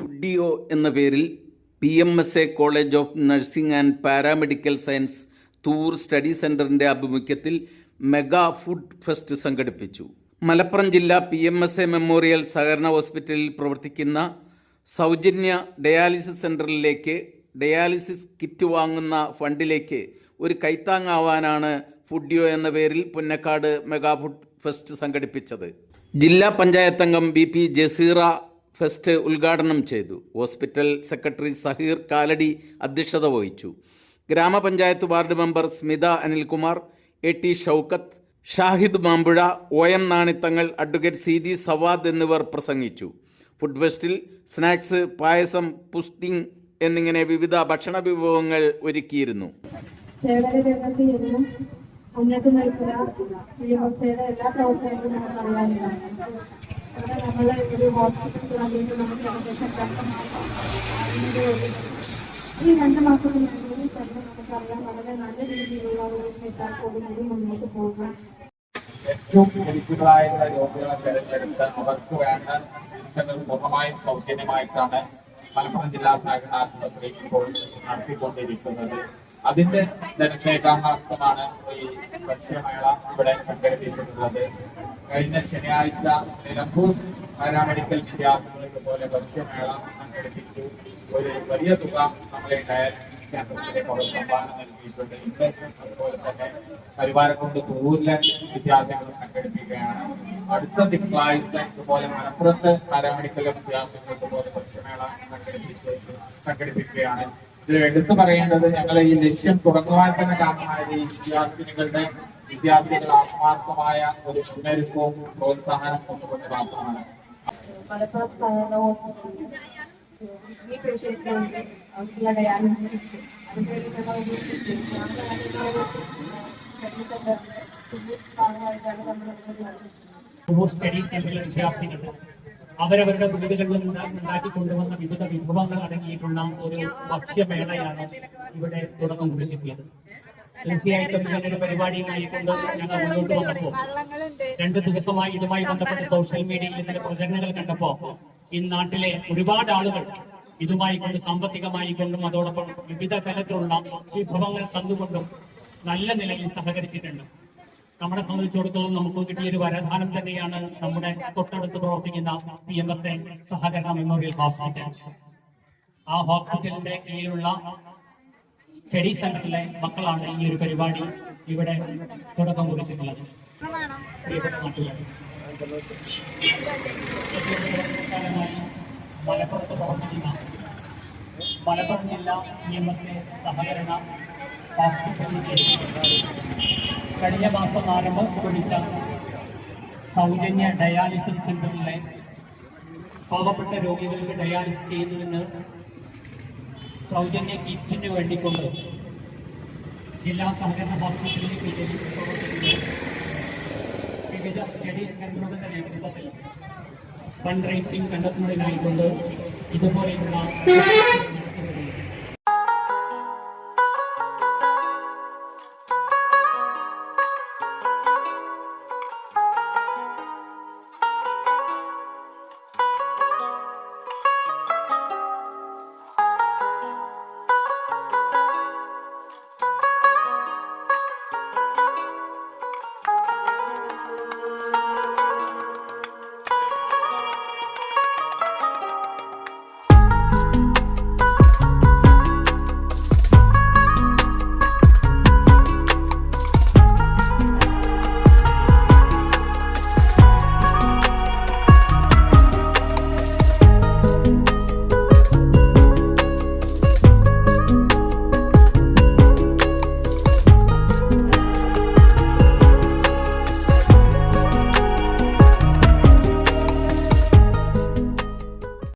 ഫുഡിയോ എന്ന പേരിൽ P M S A college of nursing and paramedical science Toor study സെന്ററിന്റെ ആഭിമുഖ്യത്തിൽ മെഗാ ഫുഡ് ഫെസ്റ്റ് സംഘടിപ്പിച്ചു. മലപ്പുറം ജില്ല P M S A memorial സഹകരണ ഹോസ്പിറ്റലിൽ പ്രവർത്തിക്കുന്ന സൗജന്യ ഡയാലിസിസ് സെന്ററിലേക്ക് ഡയാലിസിസ് കിറ്റ് വാങ്ങുന്ന ഫണ്ടിലേക്ക് ഒരു കൈത്താങ്ങാവാനാണ് ഫുഡിയോ എന്ന പേരിൽ പുന്നക്കാട് മെഗാ ഫുഡ് ഫെസ്റ്റ് സംഘടിപ്പിച്ചത്. ജില്ലാ പഞ്ചായത്തംഗം ബി പി ജസീറ ഫെസ്റ്റ് ഉദ്ഘാടനം ചെയ്തു. ഹോസ്പിറ്റൽ സെക്രട്ടറി സഹീർ കാലടി അധ്യക്ഷത വഹിച്ചു. ഗ്രാമപഞ്ചായത്ത് ward member Smitha Anilkumar A T Shoukath Shahid Mampuzha O M Nanithangal advocate C D Savad എന്നിവർ പ്രസംഗിച്ചു. ഫുഡ് ഫെസ്റ്റിൽ സ്നാക്സ് പായസം പുസ്റ്റിംഗ് എന്നിങ്ങനെ വിവിധ ഭക്ഷണ വിഭവങ്ങൾ ഒരുക്കിയിരുന്നു. എല്ലാ അവിടെ നമ്മൾ ഒരു ഹോസ്പിറ്റൽ തുടങ്ങിയിട്ട് നമുക്ക് ഏകദേശം രണ്ട് മാസം ഈ രണ്ട് മാസത്തിനുള്ളിൽ തന്നെ നമുക്കറിയാം വളരെ നല്ല ഒരു മെറ്റാക്കോടുകൂടി മുന്നോട്ട് പോകുക ഏറ്റവും എലിജിബിളായിട്ടുള്ള രോഗികളെ തിരഞ്ഞെടുത്ത് അവർക്ക് വേണ്ട ചികിത്സകൾ പൂർണമായും സൗജന്യമായിട്ടാണ് മലപ്പുറം ജില്ലാ സഹകരണ ആശുപത്രി ഇപ്പോൾ നടത്തിക്കൊണ്ടിരിക്കുന്നത്. അതിന്റെ ധനശേഖരണാർത്ഥമാണ് ഈ ഭക്ഷ്യമേള ഇവിടെ സംഘടിപ്പിച്ചിട്ടുള്ളത്. കഴിഞ്ഞ ശനിയാഴ്ച നിലമ്പൂർ പാരാമെഡിക്കൽ വിദ്യാർത്ഥികൾക്ക് പോലെ ഭക്ഷ്യമേള സംഘടിപ്പിച്ചു. ഒരു വലിയ തുക നമ്മളെ ഡയാലിസിസ് കേന്ദ്രത്തിലേക്ക് അവർ വിദ്യാർത്ഥികൾ സംഘടിപ്പിക്കുകയാണ്. അടുത്ത തിങ്കളാഴ്ച ഇതുപോലെ മലപ്പുറത്ത് പാരാമെഡിക്കൽ വിദ്യാർത്ഥികൾ ഇതുപോലെ ഭക്ഷ്യമേള സംഘടിപ്പിച്ച് സംഘടിപ്പിക്കുകയാണ്. എടുത്തു പറയേണ്ടത് ഞങ്ങളെ ഈ ലക്ഷ്യം തുടങ്ങുവാൻ തന്നെ കാരണമായത് ഈ വിദ്യാർത്ഥിനികളുടെ വിദ്യാർത്ഥികൾ ആത്മാർത്ഥമായ ഒരു മുന്നൊരുക്കവും പ്രോത്സാഹനം കൊണ്ടുകൊണ്ട് മാത്രമാണ്. മലപ്പുറം സഹകരണ ഹോസ്പിറ്റലിൽ ഈ പേഷ്യൻസിന് ഉള്ള ഡയാലിസിസ് അതുപോലെ ഭാഗമായിട്ടാണ് നമ്മൾ നടത്തുന്നത് സ്റ്റഡി സെന്ററിലെ വിദ്യാർത്ഥികൾ അവരവരുടെ വീടുകളിൽ നിന്ന് ഉണ്ടാക്കി കൊണ്ടുവന്ന വിവിധ വിഭവങ്ങൾ അടങ്ങിയിട്ടുള്ള ഒരു ഭക്ഷ്യമേളയാണ് ഇവിടെ തുടക്കം കുറിച്ചിട്ടുള്ളത് തീർച്ചയായിട്ടും ഇങ്ങനൊരു പരിപാടിയുമായി കൊണ്ട് ഞങ്ങൾ മുന്നോട്ട് വന്നപ്പോൾ രണ്ട് ദിവസമായി ഇതുമായി ബന്ധപ്പെട്ട് സോഷ്യൽ മീഡിയയിൽ ഇന്നലെ പ്രചരണങ്ങൾ കണ്ടപ്പോ ഈ നാട്ടിലെ ഒരുപാട് ആളുകൾ ഇതുമായി കൊണ്ട് സാമ്പത്തികമായി കൊണ്ടും അതോടൊപ്പം വിവിധ തരത്തിലുള്ള വിഭവങ്ങൾ തന്നുകൊണ്ടും നല്ല നിലയിൽ സഹകരിച്ചിട്ടുണ്ട്. നമ്മളെ സംബന്ധിച്ചിടത്തോളം നമുക്ക് കിട്ടിയ ഒരു വരദാനം തന്നെയാണ് നമ്മുടെ തൊട്ടടുത്ത് പ്രവർത്തിക്കുന്ന പി എം എസ് എ സഹകരണ മെമ്മോറിയൽ ഹോസ്പിറ്റൽ ആ ഹോസ്പിറ്റലിന്റെ കീഴിലുള്ള സ്റ്റഡി സെന്ററിലെ മക്കളാണ് ഈ ഒരു പരിപാടി ഇവിടെ തുടക്കം കുറിച്ചിട്ടുള്ളത്. മലപ്പുറത്ത് പ്രവർത്തിക്കുന്ന മലപ്പുറം ജില്ലാ സഹകരണ ഹോസ്പിറ്റലിന്റെ കഴിഞ്ഞ മാസം ആരംഭം കുറിച്ച സൗജന്യ ഡയാലിസിസ് സെന്ററിലെ പാവപ്പെട്ട രോഗികൾക്ക് ഡയാലിസിസ് ചെയ്യുന്നതിന് സൗജന്യ കിറ്റിന് വേണ്ടിക്കൊണ്ട് ജില്ലാ സഹകരണ ഹോസ്പിറ്റലിൽ വിവിധ സ്റ്റഡി സെന്ററുകളുടെ നേതൃത്വത്തിൽ ഫണ്ട് റൈസിംഗ് കണ്ടെത്തുന്നതിനായിക്കൊണ്ട് ഇതുപോലെയുള്ള